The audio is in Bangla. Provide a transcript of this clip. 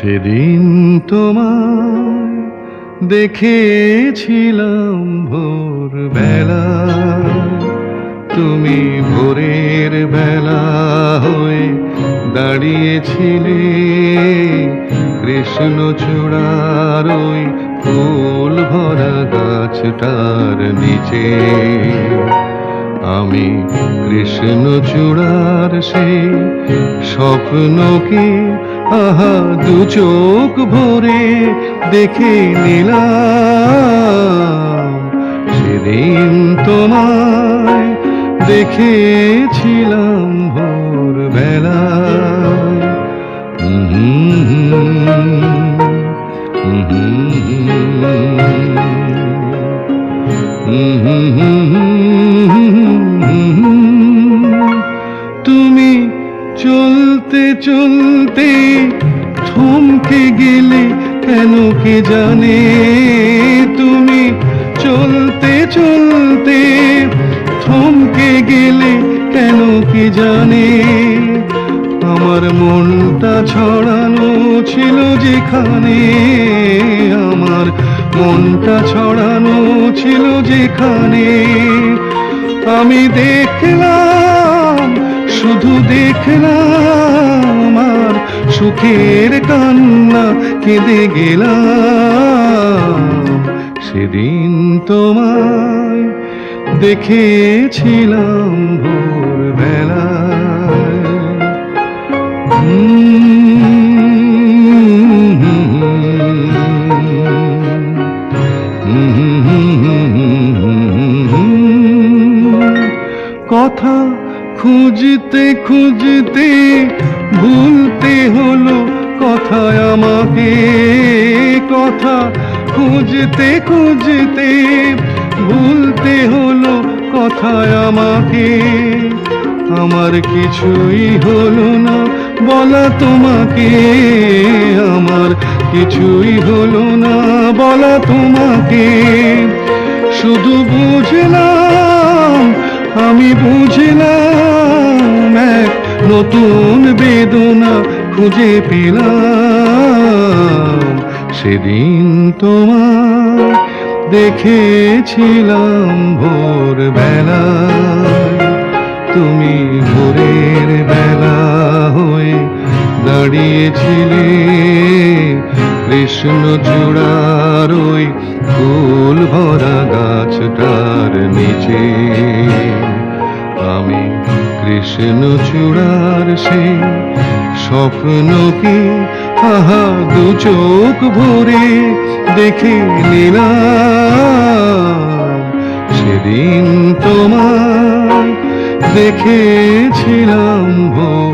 সেদিন তোমার দেখেছিলাম ভোর বেলা তুমি ভোরের বেলা হয়ে দাঁড়িয়েছিলে কৃষ্ণ চূড়ার ওই ফুল ভরা গাছটার নিচে। আমি কৃষ্ণ চূড়ার সেই স্বপ্নকে আহা দু চোখ ভরে দেখে নিলাম সেদিন তোমায় দেখেছিলাম ভোর বেলা তুমি চলতে চলতে থমকে গেলে কেন কে জানে? তুমি চলতে চলতে থমকে গেলে কেন কি জানে? আমার মনটা ছড়ানো ছিল যেখানে, আমার মনটা ছড়ানো ছিল যেখানে। আমি দেখলাম শুধু দেখলাম আর সুখের কান্না কেঁদে গেলাম সেদিন তোমায় দেখেছিলাম ভোরবেলায় কথা খুঁজতে খুঁজতে ভুলতে হলো কথায় আমাকে। কথা খুঁজতে খুঁজতে ভুলতে হলো কথায় আমাকে। আমার কিছুই হলো না বলা তোমাকে। আমার কিছুই হলো না বলা তোমাকে। শুধু বুঝলাম, আমি বুঝলাম নতুন বেদনা খুঁজে পেলাম। সেদিন তোমার দেখেছিলাম ভোর বেলায় তুমি ভোরের বেলা হয়ে দাঁড়িয়েছিলে কৃষ্ণ চূড়ার ওই ফুল ভরা গাছটার নিচে। আমি কৃষ্ণ চূড়ার সেই স্বপ্ন কি? আহা, দু চোখ ভরে দেখে নিলাম। সেদিন তোমার দেখেছিলাম ভোর